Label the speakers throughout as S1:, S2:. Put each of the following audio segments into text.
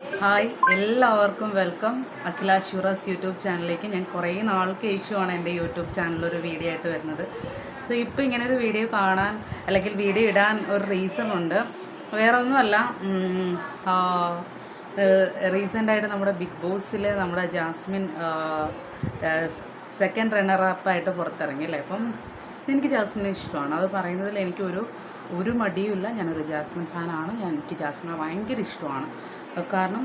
S1: Hi എല്ലാവർക്കും welcome അഖില ഷുറസ് YouTube ചാനലിലേക്ക് ഞാൻ കുറേ നാൾക്ക് ശേഷമാണ് എന്റെ യൂട്യൂബ് ചാനലിൽ ഒരു വീഡിയോ ആയിട്ട് വരുന്നത്. സോ ഇപ്പോൾ ഇങ്ങനെ ഒരു വീഡിയോ കാണാൻ അല്ലെങ്കിൽ വീഡിയോ ഇടാൻ ഒരു റീസൺ ഉണ്ട്. വേറെ ഒന്നുമല്ല റീസെന്റായിട്ട് നമ്മുടെ ബിഗ് ബോസിൽ നമ്മുടെ ജാസ്മിൻ സെക്കൻഡ് റണ്ണർ അപ്പായിട്ട് പുറത്തിറങ്ങി അല്ലേ? അപ്പം എനിക്ക് ജാസ്മിനെ ഇഷ്ടമാണ്. അത് പറയുന്നതിൽ എനിക്കൊരു ഒരു മടിയുമില്ല. ഞാനൊരു ജാസ്മിൻ ഫാനാണ് ഞാൻ എനിക്ക് ജാസ്മിനെ ഭയങ്കര ഇഷ്ടമാണ്. കാരണം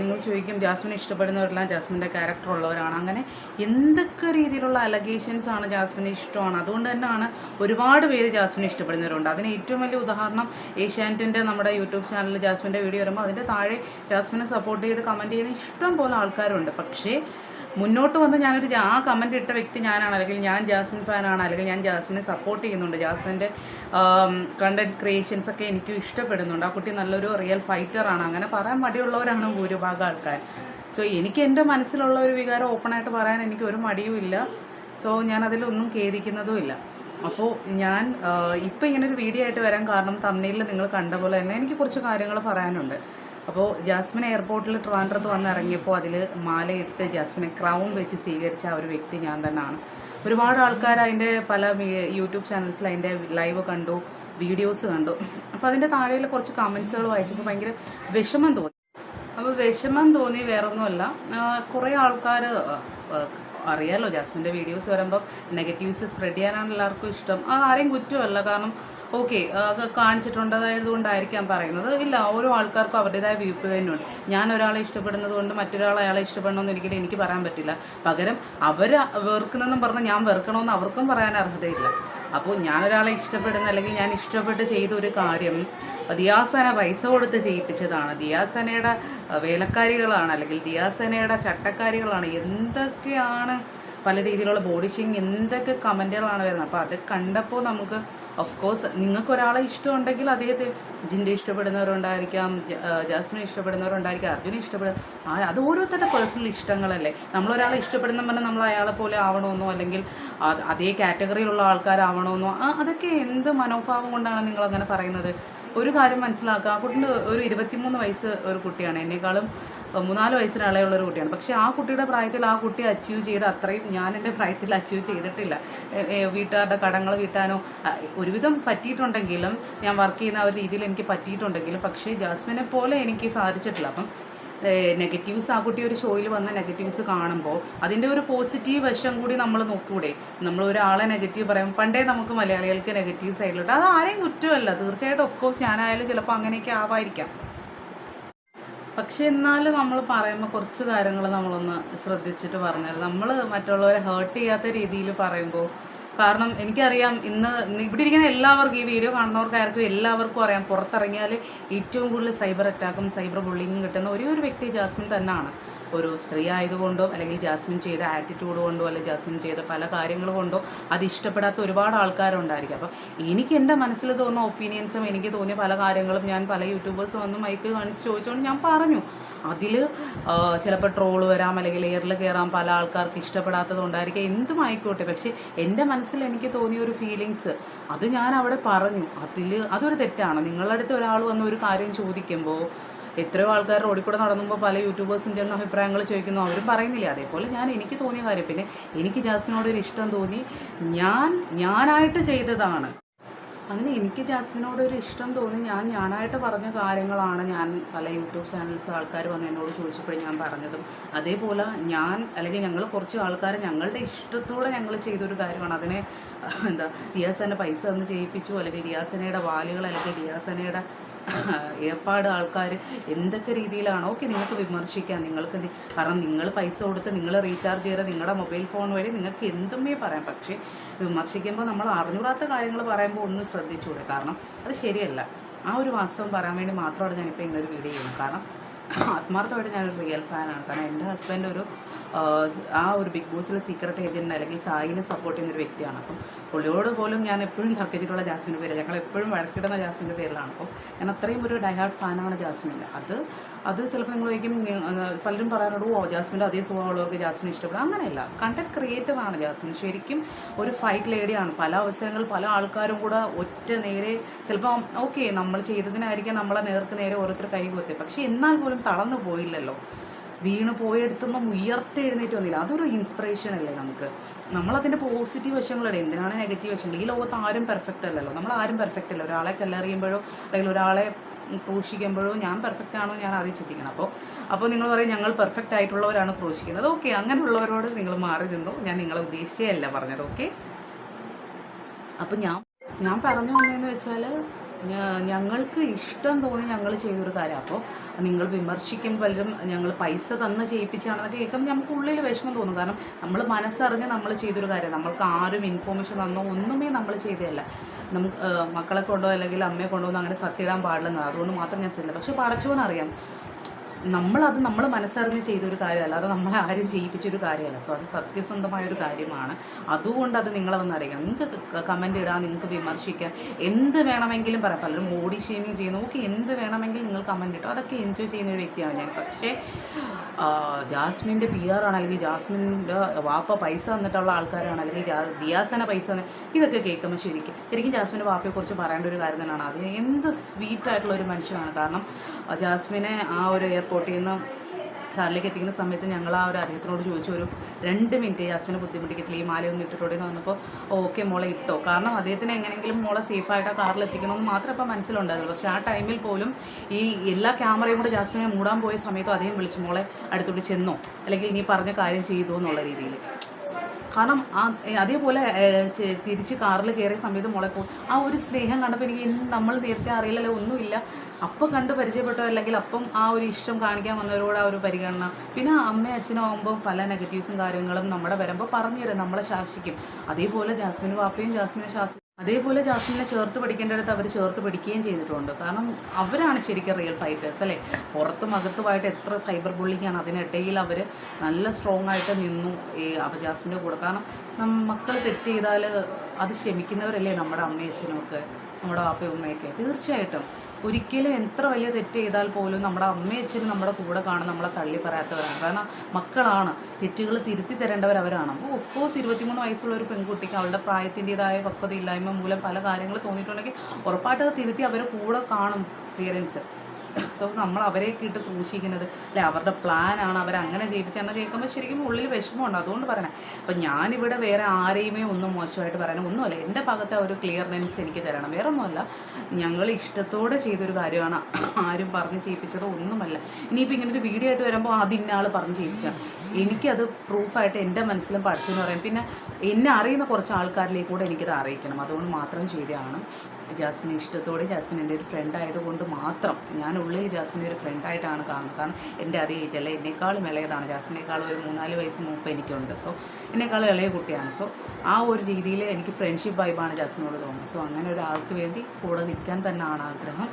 S1: നിങ്ങൾ ചോദിക്കും ജാസ്മിനെ ഇഷ്ടപ്പെടുന്നവരെല്ലാം ജാസ്മിന്റെ ക്യാരക്ടർ ഉള്ളവരാണ്. അങ്ങനെ എന്തൊക്കെ രീതിയിലുള്ള അലഗേഷൻസ് ആണ് ജാസ്മിനെ ഇഷ്ടമാണ്? അതുകൊണ്ട് തന്നെയാണ് ഒരുപാട് പേര് ജാസ്മിനെ ഇഷ്ടപ്പെടുന്നവരുണ്ട്. അതിന് ഏറ്റവും വലിയ ഉദാഹരണം ഏഷ്യാനെറ്റിന്റെ നമ്മുടെ യൂട്യൂബ് ചാനലിൽ ജാസ്മിന്റെ വീഡിയോ വരുമ്പോൾ അതിന്റെ താഴെ ജാസ്മിനെ സപ്പോർട്ട് ചെയ്ത് കമന്റ് ചെയ്യുന്ന ഇഷ്ടം പോലെ ആൾക്കാരുണ്ട്. പക്ഷേ മുന്നോട്ട് വന്ന് ഞാനൊരു ആ കമന്റ് ഇട്ട വ്യക്തി ഞാനാണ്. അല്ലെങ്കിൽ ഞാൻ ജാസ്മിൻ ഫാനാണ് അല്ലെങ്കിൽ ഞാൻ ജാസ്മിനെ സപ്പോർട്ട് ചെയ്യുന്നുണ്ട്. ജാസ്മിന്റെ കണ്ടന്റ് ക്രിയേഷൻസ് ഒക്കെ എനിക്ക് ഇഷ്ടപ്പെടുന്നുണ്ട്. ആ കുട്ടി നല്ലൊരു റിയൽ ഫൈറ്ററാണ് അങ്ങനെ പറയാൻ മടിയുള്ളവരാണ് ഭൂരിഭാഗം ആൾക്കാർ. സോ എനിക്ക് എന്റെ മനസ്സിലുള്ള ഒരു വികാരം ഓപ്പണായിട്ട് പറയാൻ എനിക്ക് ഒരു മടിയും ഇല്ല സോ ഞാൻ അതിലൊന്നും ഖേദിക്കുന്നതും ഇല്ല അപ്പോൾ ഞാൻ ഇപ്പോൾ ഇങ്ങനെ ഒരു വീഡിയോ ആയിട്ട് വരാൻ കാരണം തമ്മിലിൽ നിങ്ങൾ കണ്ട പോലെ തന്നെ എനിക്ക് കുറച്ച് കാര്യങ്ങൾ പറയാനുണ്ട്. അപ്പോൾ ജാസ്മിൻ എയർപോർട്ടിൽ ട്രിവാൻഡ്രത്ത് വന്ന് ഇറങ്ങിയപ്പോൾ അതിൽ മാലയിട്ട് ജാസ്മിനെ ക്രൗൺ വെച്ച് സ്വീകരിച്ച ആ ഒരു വ്യക്തി ഞാൻ തന്നെയാണ്. ഒരുപാട് ആൾക്കാർ അതിന്റെ പല യൂട്യൂബ് ചാനൽസിൽ അതിന്റെ ലൈവ് കണ്ടു വീഡിയോസ് കണ്ടു. അപ്പോൾ അതിന്റെ താഴെയിൽ കുറച്ച് കമൻസുകൾ വായിച്ചപ്പോൾ ഭയങ്കര വിഷമം തോന്നി. അപ്പോൾ വിഷമം തോന്നി വേറൊന്നുമല്ല. കുറേ ആൾക്കാർ അറിയാലോ ജാസ്മിന്റെ വീഡിയോസ് വരുമ്പം നെഗറ്റീവ്സ് സ്പ്രെഡ് ചെയ്യാനാണ് എല്ലാവർക്കും ഇഷ്ടം. അത് ആരെയും കുറ്റമല്ല. കാരണം ഓക്കെ കാണിച്ചിട്ടുണ്ടതായതുകൊണ്ടായിരിക്കാം പറയുന്നത്. ഇല്ല ഓരോ ആൾക്കാർക്കും അവരുടേതായ വ്യൂ പോയിന്റ് ഉണ്ട്. ഞാൻ ഒരാളെ ഇഷ്ടപ്പെടുന്നത് കൊണ്ട് മറ്റൊരാൾ അയാളെ ഇഷ്ടപ്പെടണമെന്ന് ഒരിക്കലും എനിക്ക് പറയാൻ പറ്റില്ല. പകരം അവർ വെറുക്കുന്നെന്നും പറഞ്ഞ് ഞാൻ വെറുക്കണമെന്ന് അവർക്കും പറയാൻ അർഹതയില്ല. അപ്പോൾ ഞാനൊരാളെ ഇഷ്ടപ്പെടുന്ന അല്ലെങ്കിൽ ഞാൻ ഇഷ്ടപ്പെട്ട് ചെയ്ത ഒരു കാര്യം ദിയാസന പൈസ കൊടുത്ത് ചെയ്യിപ്പിച്ചതാണ്. ദിയാസനയുടെ വേലക്കാരികളാണ് അല്ലെങ്കിൽ ദിയാസനയുടെ ചട്ടക്കാരികളാണ്. എന്തൊക്കെയാണ് പല രീതിയിലുള്ള ബോഡി ഷെയിങ് എന്തൊക്കെ കമന്റുകളാണ് വരുന്നത്? അപ്പോൾ അത് കണ്ടപ്പോൾ നമുക്ക് ഓഫ് കോഴ്സ് നിങ്ങൾക്ക് ഒരാളെ ഇഷ്ടമുണ്ടെങ്കിൽ അദ്ദേഹത്തെ ജിന്റെ ഇഷ്ടപ്പെടുന്നവരുണ്ടായിരിക്കാം ജാസ്മിനെ ഇഷ്ടപ്പെടുന്നവരുണ്ടായിരിക്കാം അർജുനെ ഇഷ്ടപ്പെടുന്ന അത് ഓരോരുത്തരുടെ പേഴ്സണൽ ഇഷ്ടങ്ങളല്ലേ. നമ്മളൊരാളെ ഇഷ്ടപ്പെടുന്ന പറഞ്ഞാൽ നമ്മൾ അയാളെ പോലെ ആവണമെന്നോ അല്ലെങ്കിൽ അതേ കാറ്റഗറിയിലുള്ള ആൾക്കാരാവണമെന്നോ അതൊക്കെ എന്ത് മനോഭാവം കൊണ്ടാണ് നിങ്ങൾ അങ്ങനെ പറയുന്നത്? ഒരു കാര്യം മനസ്സിലാക്കുക ആ കുട്ടിന് ഒരു ഇരുപത്തിമൂന്ന് വയസ്സ് ഒരു കുട്ടിയാണ്. എന്നെക്കാളും മൂന്നാൽ വയസ്സിന് ഇളയുള്ള ഒരു കുട്ടിയാണ്. പക്ഷേ ആ കുട്ടിയുടെ പ്രായത്തിൽ ആ കുട്ടി അച്ചീവ് ചെയ്ത് അത്രയും ഞാൻ എന്റെ പ്രായത്തിൽ അച്ചീവ് ചെയ്തിട്ടില്ല. വീട്ടുകാരുടെ കടങ്ങൾ വീട്ടാനോ ഒരുവിധം പറ്റിയിട്ടുണ്ടെങ്കിലും ഞാൻ വർക്ക് ചെയ്യുന്ന ആ ഒരു രീതിയിൽ എനിക്ക് പറ്റിയിട്ടുണ്ടെങ്കിലും പക്ഷേ ജാസ്മിനെ പോലെ എനിക്ക് സാധിച്ചിട്ടില്ല. അപ്പം നെഗറ്റീവ്സ് ആ കുട്ടി ഒരു ഷോയിൽ വന്ന നെഗറ്റീവ്സ് കാണുമ്പോൾ അതിന്റെ ഒരു പോസിറ്റീവ് വശം കൂടി നമ്മൾ നോക്കൂടെ. നമ്മൾ ഒരാളെ നെഗറ്റീവ് പറയും. പണ്ടേ നമുക്ക് മലയാളികൾക്ക് നെഗറ്റീവ് സൈഡിലോട്ട് അത് ആരെയും കുറ്റമല്ല. തീർച്ചയായിട്ടും ഓഫ് കോഴ്സ് ഞാനായാലും ചിലപ്പോൾ അങ്ങനെയൊക്കെ ആവായിരിക്കാം പക്ഷെ എന്നാലും നമ്മൾ പറയുമ്പോൾ കുറച്ച് കാര്യങ്ങൾ നമ്മളൊന്ന് ശ്രദ്ധിച്ചിട്ട് പറഞ്ഞാൽ നമ്മൾ മറ്റുള്ളവരെ ഹേർട്ട് ചെയ്യാത്ത രീതിയിൽ പറയുമ്പോൾ കാരണം എനിക്കറിയാം ഇന്ന് ഇവിടെ ഇരിക്കുന്ന എല്ലാവർക്കും ഈ വീഡിയോ കാണുന്നവർക്കായിരിക്കും എല്ലാവർക്കും അറിയാം. പുറത്തിറങ്ങിയാൽ ഏറ്റവും കൂടുതൽ സൈബർ അറ്റാക്കും സൈബർ ബുള്ളിങ്ങും കിട്ടുന്ന ഒരേ ഒരു വ്യക്തി ജാസ്മിൻ തന്നെയാണ് ഒരു സ്ത്രീ ആയതുകൊണ്ടോ അല്ലെങ്കിൽ ജാസ്മിൻ ചെയ്ത ആറ്റിറ്റ്യൂഡ് കൊണ്ടോ അല്ലെങ്കിൽ ജാസ്മിൻ ചെയ്ത പല കാര്യങ്ങൾ കൊണ്ടോ അത് ഇഷ്ടപ്പെടാത്ത ഒരുപാട് ആൾക്കാരുണ്ടായിരിക്കും. അപ്പം എനിക്ക് എന്റെ മനസ്സിൽ തോന്നുന്ന ഒപ്പീനിയൻസും എനിക്ക് തോന്നിയ പല കാര്യങ്ങളും ഞാൻ പല യൂട്യൂബേഴ്സ് വന്ന് മൈക്ക് കാണിച്ച് ചോദിച്ചുകൊണ്ട് ഞാൻ പറഞ്ഞു. അതിൽ ചിലപ്പോൾ ട്രോൾ വരാം അല്ലെങ്കിൽ എയറിൽ കയറാം പല ആൾക്കാർക്ക് ഇഷ്ടപ്പെടാത്തത് ഉണ്ടായിരിക്കും എന്തും ആയിക്കോട്ടെ. പക്ഷേ എന്റെ മനസ്സിൽ എനിക്ക് തോന്നിയ ഒരു ഫീലിങ്സ് അത് ഞാൻ അവിടെ പറഞ്ഞു. അതിൽ അതൊരു തെറ്റാണ്. നിങ്ങളുടെ അടുത്ത് ഒരാൾ വന്ന് ഒരു കാര്യം ചോദിക്കുമ്പോൾ എത്രയോ ആൾക്കാർ റോഡിൽ കൂടെ നടന്നുമ്പോൾ പല യൂട്യൂബേഴ്സും ചെന്ന അഭിപ്രായങ്ങൾ ചോദിക്കുന്നു. അവരും പറയുന്നില്ല? അതേപോലെ ഞാൻ എനിക്ക് തോന്നിയ കാര്യം പിന്നെ എനിക്ക് ജാസ്മിനോട് ഒരു ഇഷ്ടം തോന്നി. ഞാൻ ഞാനായിട്ട് ചെയ്തതാണ്. അങ്ങനെ എനിക്ക് ജാസ്മിനോട് ഒരു ഇഷ്ടം തോന്നി. ഞാൻ ഞാനായിട്ട് പറഞ്ഞ കാര്യങ്ങളാണ് ഞാൻ പല യൂട്യൂബ് ചാനൽസ് ആൾക്കാർ വന്ന് എന്നോട് ചോദിച്ചപ്പോൾ ഞാൻ പറഞ്ഞതും. അതേപോലെ ഞാൻ അല്ലെങ്കിൽ ഞങ്ങൾ കുറച്ച് ആൾക്കാർ ഞങ്ങളുടെ ഇഷ്ടത്തോടെ ഞങ്ങൾ ചെയ്തൊരു കാര്യമാണ്. അതിനെ എന്താ ദിയാസന പൈസ തന്ന് ചെയ്യിപ്പിച്ചു അല്ലെങ്കിൽ ദിയാസനയുടെ വാലുകൾ അല്ലെങ്കിൽ ദിയാസനയുടെ ഏർപ്പാട് ആൾക്കാർ എന്തൊക്കെ രീതിയിലാണോ? ഓക്കെ നിങ്ങൾക്ക് വിമർശിക്കാം. നിങ്ങൾക്ക് കാരണം നിങ്ങൾ പൈസ കൊടുത്ത് നിങ്ങൾ റീചാർജ് ചെയ്ത് നിങ്ങളുടെ മൊബൈൽ ഫോൺ വഴി നിങ്ങൾക്ക് എന്തുമേ പറയാം. പക്ഷേ വിമർശിക്കുമ്പോൾ നമ്മൾ അറിഞ്ഞൂടാത്ത കാര്യങ്ങൾ പറയുമ്പോൾ ഒന്ന് ശ്രദ്ധിച്ചുകൂടെ കാരണം അത് ശരിയല്ല. ആ ഒരു വാസ്തവം പറയാൻ വേണ്ടി മാത്രമാണ് ഞാനിപ്പോൾ ഇങ്ങനെ ഒരു വീഡിയോ ചെയ്യുന്നത്. കാരണം ആത്മാർത്ഥമായിട്ട് ഞാനൊരു റിയൽ ഫാനാണ് കാരണം എന്റെ ഹസ്ബൻഡ് ഒരു ആ, ഒരു ബിഗ് ബോസിലെ സീക്രട്ട് ഏജന്റ് അല്ലെങ്കിൽ സായിനെ സപ്പോർട്ട് ചെയ്യുന്ന ഒരു വ്യക്തിയാണ്. അപ്പം പുള്ളിയോട് പോലും ഞാൻ എപ്പോഴും തർക്കിച്ചിട്ടുള്ള ജാസ്മിന്റെ പേര്. ഞങ്ങൾ എപ്പോഴും വഴക്കിടുന്ന ജാസ്മിന്റെ പേരിലാണ്. അപ്പോൾ ഞാൻ അത്രയും ഒരു ഡൈഹാർഡ് ഫാനാണ് ജാസ്മിന്റെ. അത് അത് ചിലപ്പോൾ നിങ്ങൾ ചോദിക്കും പലരും പറയാറുണ്ട് ഓ ജാസ്മിന്റെ അതേ സ്വഭാവമുള്ളവർക്ക് ജാസ്മിൻ ഇഷ്ടപ്പെടും. അങ്ങനെയല്ല. കണ്ടന്റ് ക്രിയേറ്ററാണ് ജാസ്മിൻ. ശരിക്കും ഒരു ഫൈറ്റ് ലേഡിയാണ് പല അവസരങ്ങളിൽ പല ആൾക്കാരും കൂടെ ഒറ്റ നേരെ ചിലപ്പോൾ ഓക്കെ നമ്മൾ ചെയ്തതിനായിരിക്കാം നമ്മളെ നേർക്ക് നേരെ ഓരോരുത്തർ കൈ കൊത്തി. പക്ഷേ എന്നാൽ പോലും പോലും തളർന്നു പോയില്ലല്ലോ. വീണ് പോയെടുത്തൊന്നും ഉയർത്തെഴുന്നേറ്റ് വന്നില്ല. അതൊരു ഇൻസ്പിറേഷൻ അല്ലേ നമുക്ക്? നമ്മളതിന്റെ പോസിറ്റീവ് വശങ്ങളുണ്ട് എന്തിനാണ് നെഗറ്റീവ് വശങ്ങൾ ഈ ലോകത്ത് ആരും പെർഫെക്റ്റ് അല്ലല്ലോ. നമ്മൾ ആരും പെർഫെക്റ്റ് അല്ല. ഒരാളെ കല്ലെറിയുമ്പോഴോ അല്ലെങ്കിൽ ഒരാളെ ക്രൂശിക്കുമ്പോഴോ ഞാൻ പെർഫെക്റ്റ് ആണോ ഞാൻ ആദ്യം ചിന്തിക്കണം അപ്പോൾ അപ്പോൾ നിങ്ങൾ പറയും ഞങ്ങൾ പെർഫെക്റ്റ് ആയിട്ടുള്ളവരാണ് ക്രൂശിക്കുന്നത്. ഓക്കെ അങ്ങനെയുള്ളവരോട് നിങ്ങൾ മാറി നിന്നു. ഞാൻ നിങ്ങളെ ഉദ്ദേശിച്ചേ അല്ല പറഞ്ഞത്. ഓക്കെ അപ്പം ഞാൻ ഞാൻ പറഞ്ഞു വന്നതെന്ന് വെച്ചാൽ ഞങ്ങൾക്ക് ഇഷ്ടം തോന്നി ഞങ്ങൾ ചെയ്തൊരു കാര്യം. അപ്പോൾ നിങ്ങൾ വിമർശിക്കും പലരും ഞങ്ങൾ പൈസ തന്ന് ചെയ്യിപ്പിച്ചാണെന്നൊക്കെ കേൾക്കുമ്പോൾ നമുക്ക് ഉള്ളിൽ വിഷമം തോന്നും. കാരണം നമ്മൾ മനസ്സറിഞ്ഞ് നമ്മൾ ചെയ്തൊരു കാര്യം. നമ്മൾക്ക് ആരും ഇൻഫോർമേഷൻ തന്നോ ഒന്നുമേ നമ്മൾ ചെയ്തതല്ല. നമുക്ക് മക്കളെ കൊണ്ടോ അല്ലെങ്കിൽ അമ്മയെ കൊണ്ടോ ഒന്നും അങ്ങനെ ഇടാൻ പാടില്ലെന്ന് അതുകൊണ്ട് മാത്രം ഞാൻ ചെയ്തില്ല. പക്ഷെ പടച്ചോനറിയാം നമ്മളത് നമ്മൾ മനസ്സറിഞ്ഞ് ചെയ്തൊരു കാര്യമല്ല. അത് നമ്മളെ ആരും ചെയ്യിപ്പിച്ചൊരു കാര്യമല്ല. സോ അത് സത്യസന്ധമായ ഒരു കാര്യമാണ്. അതുകൊണ്ട് അത് നിങ്ങളെ വന്ന് അറിയിക്കണം. നിങ്ങൾക്ക് കമന്റ് ഇടാം നിങ്ങൾക്ക് വിമർശിക്കാം. എന്ത് വേണമെങ്കിലും പറയാം. പലരും ബോഡി ഷേമിങ് ചെയ്യുന്നു ഓക്കെ എന്ത് വേണമെങ്കിലും നിങ്ങൾ കമന്റ് ഇട്ടോ. അതൊക്കെ എൻജോയ് ചെയ്യുന്ന ഒരു വ്യക്തിയാണ് ഞാൻ. പക്ഷേ ജാസ്മിന്റെ പി ആർ ആണ്. അല്ലെങ്കിൽ ജാസ്മിന്റെ വാപ്പ പൈസ തന്നിട്ടുള്ള ആൾക്കാരാണ്. അല്ലെങ്കിൽ ദിയാസന പൈസ ഇതൊക്കെ കേൾക്കുമ്പോൾ ശരിക്കും ശരിക്കും ജാസ്മിന്റെ വാപ്പയെക്കുറിച്ച് പറയേണ്ട ഒരു കാര്യം തന്നെയാണ്. അത് എന്ത് സ്വീറ്റ് ആയിട്ടുള്ള ഒരു മനുഷ്യനാണ്. കാരണം ജാസ്മിനെ ആ ഒരു എയർപോർട്ടിൽ നിന്ന് കാറിലേക്ക് എത്തിക്കുന്ന സമയത്ത് ഞങ്ങൾ ആ ഒരു അദ്ദേഹത്തിനോട് ചോദിച്ചു ഒരു രണ്ട് മിനിറ്റ് യാസ്മിനെ ബുദ്ധിമുട്ടിക്കത്തില്ല? ഈ മാലയൊന്നും ഇട്ടിട്ടോടെ? എന്ന് പറഞ്ഞപ്പോൾ ഓക്കെ മോളെ ഇട്ടോ. കാരണം അദ്ദേഹത്തിന് എങ്ങനെയെങ്കിലും മോളെ സേഫായിട്ട് ആ കാറിൽ എത്തിക്കണമെന്ന് മാത്രമേ അപ്പം മനസ്സിലുണ്ടായിരുന്നു പക്ഷേ ആ ടൈമിൽ പോലും ഈ എല്ലാ ക്യാമറയും കൂടെ ജാസ്മിനെ മൂടാൻ പോയ സമയത്തും അദ്ദേഹം വിളിച്ചു മോളെ അടുത്തോട്ട് ചെന്നോ. അല്ലെങ്കിൽ നീ പറഞ്ഞ കാര്യം ചെയ്തു എന്നുള്ള രീതിയിൽ കാരണം ആ അതേപോലെ തിരിച്ച് കാറിൽ കയറിയ സമയത്ത് മോളെ പോ ആ ഒരു സ്നേഹം കണ്ടപ്പോൾ എനിക്ക് ഇന്ന് നമ്മൾ നേരത്തെ അറിയില്ലല്ലോ ഒന്നുമില്ല. അപ്പം കണ്ട് പരിചയപ്പെട്ടോ അല്ലെങ്കിൽ അപ്പം ആ ഒരു ഇഷ്ടം കാണിക്കാൻ വന്നവരോട് ആ ഒരു പരിഗണന. പിന്നെ അമ്മയും അച്ഛനും ആകുമ്പോൾ പല നെഗറ്റീവ്സും കാര്യങ്ങളും നമ്മുടെ വരുമ്പോൾ പറഞ്ഞു തരും നമ്മളെ ശാസിക്കും. അതേപോലെ ജാസ്മിൻ വാപ്പയും ജാസ്മിനെ ശാസി അതേപോലെ ജാസ്മിനെ ചേർത്ത് പഠിക്കേണ്ടടുത്ത് അവർ ചേർത്ത് പഠിക്കുകയും ചെയ്തിട്ടുണ്ട്. കാരണം അവരാണ് ശരിക്കും റിയൽ ഫൈറ്റേഴ്സ് അല്ലേ? പുറത്തും അകത്തുമായിട്ട് എത്ര സൈബർ ബുള്ളിങ് ആണ്. അതിനിടയിൽ അവർ നല്ല സ്ട്രോങ് ആയിട്ട് നിന്നു ഈ അപ്പോൾ ജാസ്മിന്റെ കൂടെ. കാരണം മക്കൾ തെറ്റ് ചെയ്താൽ അത് ക്ഷമിക്കുന്നവരല്ലേ നമ്മുടെ അമ്മയച്ഛനൊക്കെ നമ്മുടെ വാപ്പയും ഉമ്മയൊക്കെ? തീർച്ചയായിട്ടും. ഒരിക്കലും എത്ര വലിയ തെറ്റ് ചെയ്താൽ പോലും നമ്മുടെ അമ്മയും അച്ഛനും നമ്മുടെ കൂടെ കാണും നമ്മളെ തള്ളി പറയാത്തവരാണ്. കാരണം മക്കളാണ്. തെറ്റുകൾ തിരുത്തി തരേണ്ടവർ അവരാണ്. അപ്പോൾ ഓഫ് കോഴ്സ് ഇരുപത്തിമൂന്ന് വയസ്സുള്ള ഒരു പെൺകുട്ടിക്ക് അവളുടെ പ്രായത്തിന്റെതായ പക്വതയില്ലായ്മ മൂലം പല കാര്യങ്ങൾ തോന്നിയിട്ടുണ്ടെങ്കിൽ ഉറപ്പായിട്ട് തിരുത്തി അവരെ കൂടെ കാണും പേരൻസ് സോ നമ്മൾ അവരെയൊക്കെ ഇട്ട് ക്രൂശിക്കുന്നത്. അല്ലെ അവരുടെ പ്ലാനാണ് അവരങ്ങനെ ചെയ്യിപ്പിച്ചെന്ന് കേൾക്കുമ്പോൾ ശരിക്കും ഉള്ളിൽ വിഷമമുണ്ട്. അതുകൊണ്ട് പറയണേ അപ്പം ഞാനിവിടെ വേറെ ആരെയുമേ ഒന്നും മോശമായിട്ട് പറയണം ഒന്നുമല്ല. എന്റെ ഭാഗത്തെ ഒരു ക്ലിയർനെസ് എനിക്ക് തരണം. വേറെ ഒന്നുമല്ല ഞങ്ങൾ ഇഷ്ടത്തോടെ ചെയ്തൊരു കാര്യമാണ് ആരും പറഞ്ഞ് ചെയ്യിപ്പിച്ചതോ ഒന്നുമല്ല. ഇനിയിപ്പോൾ ഇങ്ങനെ ഒരു വീഡിയോ ആയിട്ട് വരുമ്പോൾ അത് ഇന്ന ആൾ പറഞ്ഞ് ചെയ്യിപ്പിച്ച. എനിക്കത് പ്രൂഫായിട്ട് എന്റെ മനസ്സിലും പഠിച്ചെന്ന് പറയും. പിന്നെ എന്നെ അറിയുന്ന കുറച്ച് ആൾക്കാരിലേക്ക് കൂടെ എനിക്കത് അറിയിക്കണം. അതുകൊണ്ട് മാത്രം ചെയ്തതാണ്. ജാസ്മിനെ ഇഷ്ടത്തോടെ ജാസ്മിൻ എന്റെ ഒരു ഫ്രണ്ട് ആയതുകൊണ്ട് മാത്രം ഞാൻ ഉള്ളിൽ ജാസ്മിൻ ഒരു ഫ്രണ്ടായിട്ടാണ് കാണുന്നത്. കാരണം എന്റെ അതേ ഏജ് അല്ല? എന്നെക്കാളും ഇളയതാണ്. ജാസ്മിനേക്കാളും ഒരു മൂന്നാൽ വയസ്സ് മൂപ്പ് എനിക്കുണ്ട്. സോ എന്നെക്കാളും ഇളയ കുട്ടിയാണ്. സോ ആ ഒരു രീതിയിൽ എനിക്ക് ഫ്രണ്ട്ഷിപ്പ് വൈബാണ് ജാസ്മിനോട് തോന്നുന്നത്. സോ അങ്ങനെ ഒരാൾക്ക് വേണ്ടി കൂടെ നിൽക്കാൻ തന്നെയാണ് ആഗ്രഹം.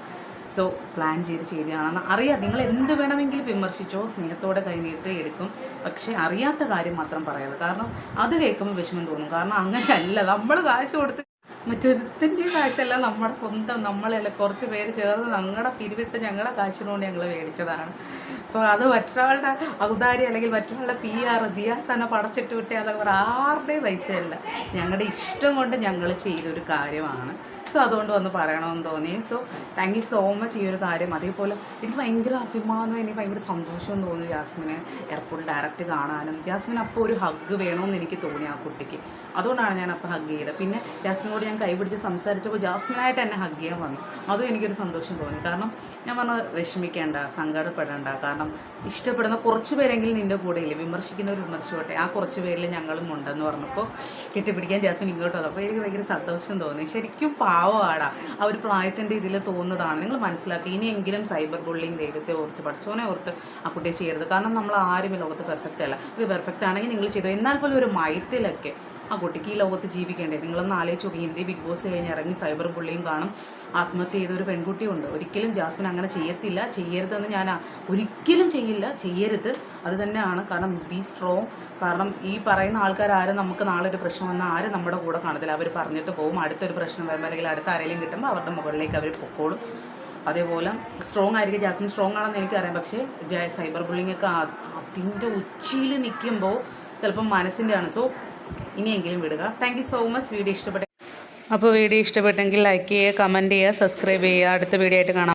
S1: സോ പ്ലാൻ ചെയ്ത് ചെയ്തതാണെന്ന് അറിയാം. നിങ്ങൾ എന്ത് വേണമെങ്കിലും വിമർശിച്ചോ സ്നേഹത്തോടെ കൈനീട്ട് എടുക്കും. പക്ഷേ അറിയാത്ത കാര്യം മാത്രം പറയരുത് കാരണം അത് കേൾക്കുമ്പോൾ വിഷമം തോന്നും. കാരണം അങ്ങനെയല്ല. നമ്മൾ കാശ് കൊടുത്ത് മറ്റൊരുത്തിന്റെ കാശല്ല നമ്മുടെ സ്വന്തം നമ്മളല്ല. കുറച്ച് പേര് ചേർന്ന് ഞങ്ങളുടെ പിരിവിട്ട് ഞങ്ങളുടെ കാശിനുകൊണ്ട് ഞങ്ങൾ മേടിച്ചതാണ്. സോ അത് മറ്റൊരാളുടെ ഔദാരി അല്ലെങ്കിൽ മറ്റൊരാളുടെ പി ആർ ദിയാസന പടച്ചിട്ട് വിട്ടേ അതൊക്കെ ആരുടെ പൈസയല്ല. ഞങ്ങളുടെ ഇഷ്ടം കൊണ്ട് ഞങ്ങൾ ചെയ്തൊരു കാര്യമാണ്. സോ അതുകൊണ്ട് വന്ന് പറയണമെന്ന് തോന്നി. So thank you so much ഈ ഒരു കാര്യം. അതേപോലെ എനിക്ക് ഭയങ്കര അഭിമാനം എനിക്ക് ഭയങ്കര സന്തോഷവും തോന്നി ജാസ്മിനെ എയർപോർട്ടിൽ ഡയറക്റ്റ് കാണാനും. ജാസ്മിൻ അപ്പോൾ ഒരു ഹഗ് വേണമെന്ന് എനിക്ക് തോന്നി ആ കുട്ടിക്ക്. അതുകൊണ്ടാണ് ഞാൻ അപ്പോൾ ഹഗ് ചെയ്തത്. പിന്നെ ജാസ്മിനോട് കൈപിടിച്ച് സംസാരിച്ചപ്പോൾ ജാസ്മിനായിട്ട് എന്നെ ഹഗ് ചെയ്യാൻ വന്നു. അതും എനിക്കൊരു സന്തോഷം തോന്നി. കാരണം ഞാൻ പറഞ്ഞു വിഷമിക്കേണ്ട സങ്കടപ്പെടേണ്ട. കാരണം ഇഷ്ടപ്പെടുന്ന കുറച്ച് പേരെങ്കിലും നിന്റെ ഇല്ലേ? വിമർശിക്കുന്നവർ വിമർശിച്ചോട്ടെ ആ കുറച്ച് പേരിൽ ഞങ്ങളും ഉണ്ടെന്ന് പറഞ്ഞപ്പോൾ കെട്ടിപ്പിടിക്കാൻ ജാസ്മിൻ ഇങ്ങോട്ട് വന്നു. അപ്പോൾ എനിക്ക് ഭയങ്കര സന്തോഷം തോന്നി. ശരിക്കും പാവമാടാ. ആ ഒരു പ്രായത്തിന്റെ ഇതിൽ തോന്നുന്നതാണ്. നിങ്ങൾ മനസ്സിലാക്കി. ഇനിയെങ്കിലും സൈബർ ബുള്ളിങ് ദൈവത്തെ ഓർത്ത് പഠിച്ചോനെ ഓർത്ത് ആ കുട്ടിയെ ചെയ്യരുത്. കാരണം നമ്മൾ ആരും ലോകത്ത് പെർഫെക്റ്റ് അല്ല. പെർഫെക്റ്റ് ആണെങ്കിൽ നിങ്ങൾ ചെയ്തു? എന്നാൽ പോലും ഒരു മയത്തിലൊക്കെ ആ കുട്ടിക്ക് ഈ ലോകത്ത് ജീവിക്കേണ്ടേ? നിങ്ങളൊന്ന് ആലോചിച്ച് നോക്കി. ഹിന്ദി ബിഗ് ബോസ് കഴിഞ്ഞ് ഇറങ്ങി സൈബർ ബുള്ളിയും കാണും. ആത്മഹത്യ ചെയ്ത ഒരു പെൺകുട്ടിയുണ്ട്. ഒരിക്കലും ജാസ്മിൻ അങ്ങനെ ചെയ്യത്തില്ല. ചെയ്യരുതെന്ന് ഞാൻ ഒരിക്കലും ചെയ്യില്ല. ചെയ്യരുത്. അത് തന്നെയാണ് കാരണം ബി സ്ട്രോങ്. കാരണം ഈ പറയുന്ന ആൾക്കാർ ആരും നമുക്ക് നാളെ ഒരു പ്രശ്നം വന്നാൽ ആരും നമ്മുടെ കൂടെ കാണത്തില്ല. അവർ പറഞ്ഞിട്ട് പോകും. അടുത്തൊരു പ്രശ്നം വരുമ്പോൾ അല്ലെങ്കിൽ അടുത്ത ആരെങ്കിലും കിട്ടുമ്പോൾ അവരുടെ മുകളിലേക്ക് അവർ പൊക്കോളും. അതേപോലെ സ്ട്രോങ് ആയിരിക്കും. ജാസ്മിൻ സ്ട്രോങ് ആണെന്ന് എനിക്കറിയാം. പക്ഷേ സൈബർ ബുള്ളിങ് ഒക്കെ ആ- അതിന്റെ ഉച്ചിയിൽ നിൽക്കുമ്പോൾ ചിലപ്പം മനസ്സിന്റെ ആണ്. സോ ഇനിയെങ്കിലും വിടുക. താങ്ക് സോ മച്ച് വീഡിയോ ഇഷ്ടപ്പെട്ട അപ്പോൾ വീഡിയോ ഇഷ്ടപ്പെട്ടെങ്കിൽ ലൈക്ക് ചെയ്യുക കമന്റ് ചെയ്യുക സബ്സ്ക്രൈബ് ചെയ്യുക. അടുത്ത വീഡിയോ ആയിട്ട് കാണാം.